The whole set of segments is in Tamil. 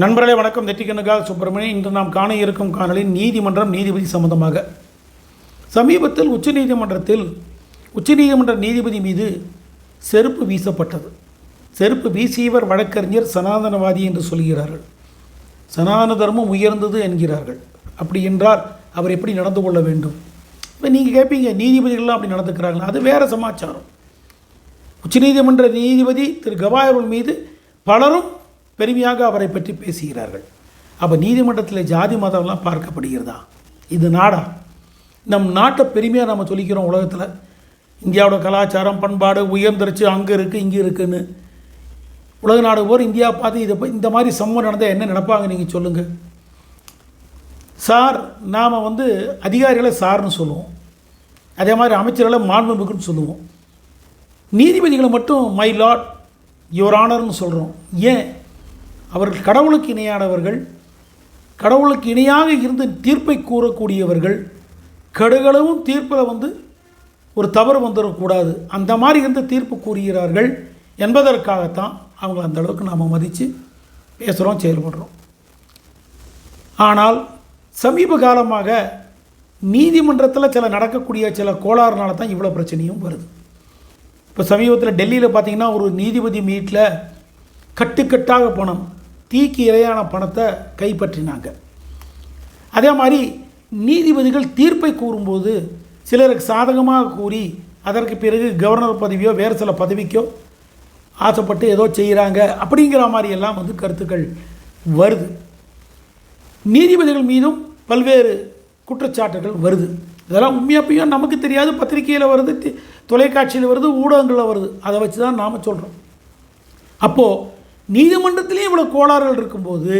நண்பர்களே வணக்கம். நெற்றிக்கண்ணுக்காக சுப்பிரமணியன். இன்று நாம் காண இருக்கும் காணலின் நீதிமன்றம் நீதிபதி சம்பந்தமாக. சமீபத்தில் உச்சநீதிமன்றத்தில் உச்சநீதிமன்ற நீதிபதி மீது செருப்பு வீசப்பட்டது. செருப்பு வீசியவர் வழக்கறிஞர் சனாதனவாதி என்று சொல்கிறார்கள். சனாதன தர்மம் உயர்ந்தது என்கிறார்கள். அப்படி என்றால் அவர் எப்படி நடந்து கொள்ள வேண்டும்? இப்போ நீங்கள் கேட்பீங்க நீதிபதிகள்லாம் அப்படி நடந்துக்கிறாங்களா அது வேறு சமாச்சாரம். உச்சநீதிமன்ற நீதிபதி திரு கவாய் மீது பலரும் பெருமையாக அவரை பற்றி பேசுகிறார்கள். அப்போ நீதிமன்றத்தில் ஜாதி மதம்லாம் பார்க்கப்படுகிறதா? இது நாடா? நம் நாட்டை பெருமையாக நம்ம சொல்லிக்கிறோம் உலகத்தில். இந்தியாவோட கலாச்சாரம் பண்பாடு உயர்ந்துருச்சு அங்கே இருக்குது இங்கே இருக்குன்னு. உலக நாடு போர் இந்தியா பார்த்து இதை இந்த மாதிரி சம்பவம் நடந்தால் என்ன நினைப்பாங்க நீங்கள் சொல்லுங்கள் சார் நாம் வந்து அதிகாரிகளை சார்னு சொல்லுவோம். அதே மாதிரி அமைச்சர்களை மாண்புமிகுன்னு சொல்லுவோம். நீதிபதிகளை மட்டும் மை லாட் யுவர் ஆனர்னு சொல்கிறோம் ஏன்? அவர்கள் கடவுளுக்கு இணையானவர்கள் கடவுளுக்கு இணையாக இருந்து தீர்ப்பை கூறக்கூடியவர்கள் கடுகளவும் தீர்ப்பில் வந்து ஒரு தவறு வந்துடக்கூடாது அந்த மாதிரி இருந்து தீர்ப்பு கூறுகிறார்கள் என்பதற்காகத்தான் அவங்கள அந்த அளவுக்கு நாம் மதித்து பேசுகிறோம் செயல்படுறோம். ஆனால் சமீப காலமாக நீதிமன்றத்தில் சில நடக்கக்கூடிய சில கோளாறுனால தான் இவ்வளோ பிரச்சனையும் வருது. இப்போ சமீபத்தில் டெல்லியில் பார்த்தீங்கன்னா ஒரு நீதிபதி மீட்டில் கட்டுக்கட்டாக போனோம். தீக்கு இரையான பணத்தை கைப்பற்றினாங்க. அதே மாதிரி நீதிபதிகள் தீர்ப்பை கூறும்போது சிலருக்கு சாதகமாக கூறி அதற்கு பிறகு கவர்னர் பதவியோ வேறு சில பதவிக்கோ ஆசைப்பட்டு ஏதோ செய்கிறாங்க அப்படிங்கிற மாதிரி எல்லாம் வந்து கருத்துக்கள் வருது. நீதிபதிகள் மீதும் பல்வேறு குற்றச்சாட்டுகள் வருது. இதெல்லாம் உண்மையாப்பையும் நமக்கு தெரியாது. பத்திரிகையில் வருது தொலைக்காட்சியில் வருது ஊடகங்களில் வருது. அதை வச்சு தான் நாம் சொல்கிறோம் அப்போது நீதிமன்றத்திலேயே இவ்வளோ கோளாறுகள் இருக்கும்போது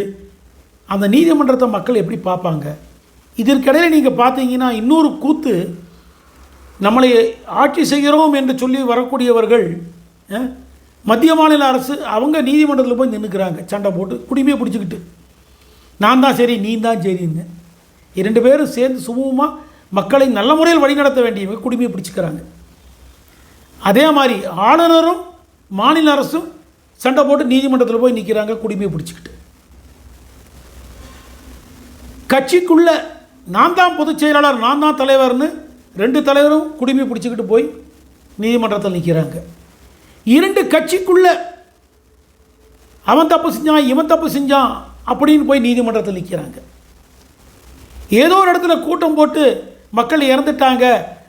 அந்த நீதிமன்றத்தை மக்கள் எப்படி பார்ப்பாங்க? இதற்கிடையில் நீங்கள் பார்த்தீங்கன்னா இன்னொரு கூத்து நம்மளை ஆட்சி செய்கிறோம் என்று சொல்லி வரக்கூடியவர்கள் மத்திய மாநில அரசு அவங்க நீதிமன்றத்தில் போய் நின்றுக்கிறாங்க சண்டை போட்டு குடிமையை பிடிச்சிக்கிட்டு. நான் தான் சரி நீ தான் சரின்னு. இரண்டு பேரும் சேர்ந்து சுமூகமாக மக்களை நல்ல முறையில் வழிநடத்த வேண்டியவங்க குடிமையை பிடிச்சிக்கிறாங்க. அதே மாதிரி ஆளுநரும் மாநில அரசும் சண்டை போட்டு நீதிமன்றத்தில் போய் நிற்கிறாங்க குடிமையை பிடிச்சிக்கிட்டு. கட்சிக்குள்ள நான் தான் பொதுச் செயலாளர் நான் தான் தலைவர்னு ரெண்டு தலைவரும் குடிமை பிடிச்சிக்கிட்டு போய் நீதிமன்றத்தில் நிற்கிறாங்க இரண்டு கட்சிக்குள்ள அவன் தப்பு செஞ்சான் இவன் தப்பு செஞ்சான் அப்படின்னு போய் நீதிமன்றத்தில் நிற்கிறாங்க ஏதோ ஒரு இடத்துல கூட்டம் போட்டு மக்கள் இறந்துட்டாங்க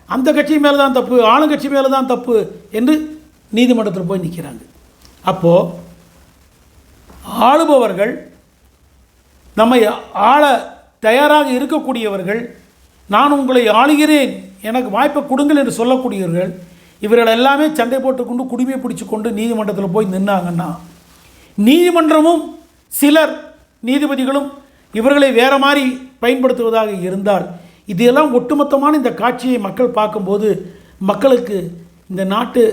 அந்த கட்சி மேலே தான் தப்பு ஆளுங்கட்சி மேலே தான் தப்பு என்று நீதிமன்றத்தில் போய் நிற்கிறாங்க அப்போது ஆளுபவர்கள் நம்மை ஆள தயாராக இருக்கக்கூடியவர்கள் நான் உங்களை ஆளுகிறேன் எனக்கு வாய்ப்பை கொடுங்கள் என்று சொல்லக்கூடியவர்கள் இவர்கள் எல்லாமே சண்டை போட்டுக்கொண்டு குடிமையை பிடிச்சு கொண்டு நீதிமன்றத்தில் போய் நின்னாங்கன்னா நீதிமன்றமும் சிலர் நீதிபதிகளும் இவர்களை வேறு மாதிரி பயன்படுத்துவதாக இருந்தால் இதெல்லாம் ஒட்டுமொத்தமான இந்த காட்சியை மக்கள் பார்க்கும்போது மக்களுக்கு இந்த நாட்டு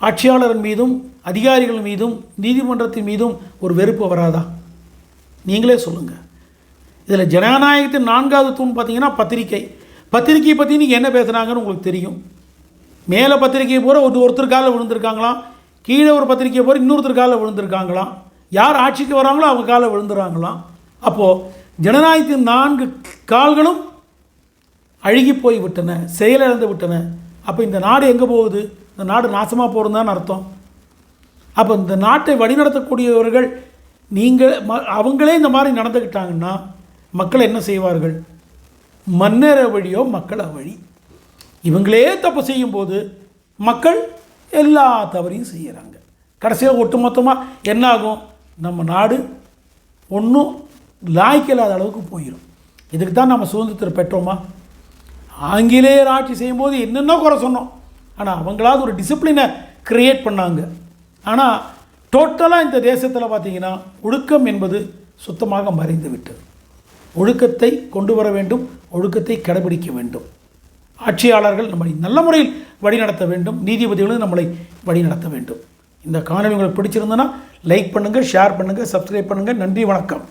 ஆட்சியாளர் மீதும் அதிகாரிகள் மீதும் நீதிமன்றத்தின் மீதும் ஒரு வெறுப்பு வராதா? நீங்களே சொல்லுங்கள் இதில் ஜனநாயகத்தின் நான்காவது தூண் பார்த்தீங்கன்னா பத்திரிக்கை. பத்திரிக்கையை பற்றி நீங்கள் என்ன பேசுனாங்கன்னு உங்களுக்கு தெரியும். மேலே பத்திரிக்கை போகிற ஒரு ஒருத்தர் காலில் விழுந்திருக்காங்களாம். கீழே ஒரு பத்திரிக்கை போகிற இன்னொருத்தர் காலில் விழுந்திருக்காங்களாம். யார் ஆட்சிக்கு வராங்களோ அவங்க காலில் விழுந்துறாங்களாம். அப்போது ஜனநாயகத்தின் நான்கு கால்களும் அழுகி போய் விட்டன செயலிழந்து விட்டன. அப்போ இந்த நாடு எங்கே போகுது? இந்த நாடு நாசமாக போகிறதுன்னு அர்த்தம். அப்போ இந்த நாட்டை வழிநடத்தக்கூடியவர்கள் நீங்கள் ம அவங்களே இந்த மாதிரி நடந்துக்கிட்டாங்கன்னா மக்கள் என்ன செய்வார்கள்? மன்னர வழியோ மக்கள் வழி இவங்களே தப்பு செய்யும்போது மக்கள் எல்லா தவறையும் செய்கிறாங்க கடைசியாக ஒட்டுமொத்தமாக என்ன ஆகும் நம்ம நாடு ஒன்றும் லாய்க்கில்லாத அளவுக்கு போயிடும் இதுக்கு தான் நம்ம சுதந்திரத்தை பெற்றோமா? ஆங்கிலேயர் ஆட்சி செய்யும்போது என்னென்ன குறை சொன்னோம். ஆனால் அவங்களாவது ஒரு டிசிப்ளினை க்ரியேட் பண்ணாங்க. ஆனால் டோட்டலாக இந்த தேசத்தில் பார்த்தீங்கன்னா ஒழுக்கம் என்பது சுத்தமாக மறைந்து விட்டது ஒழுக்கத்தை கொண்டு வர வேண்டும் ஒழுக்கத்தை கடைபிடிக்க வேண்டும். ஆட்சியாளர்கள் நம்மளை நல்ல முறையில் வழிநடத்த வேண்டும் நீதிபதிகளும் நம்மளை வழிநடத்த வேண்டும். இந்த காணொலி உங்களுக்கு பிடிச்சிருந்தனா லைக் பண்ணுங்கள் ஷேர் பண்ணுங்கள் சப்ஸ்கிரைப் பண்ணுங்கள் நன்றி வணக்கம்.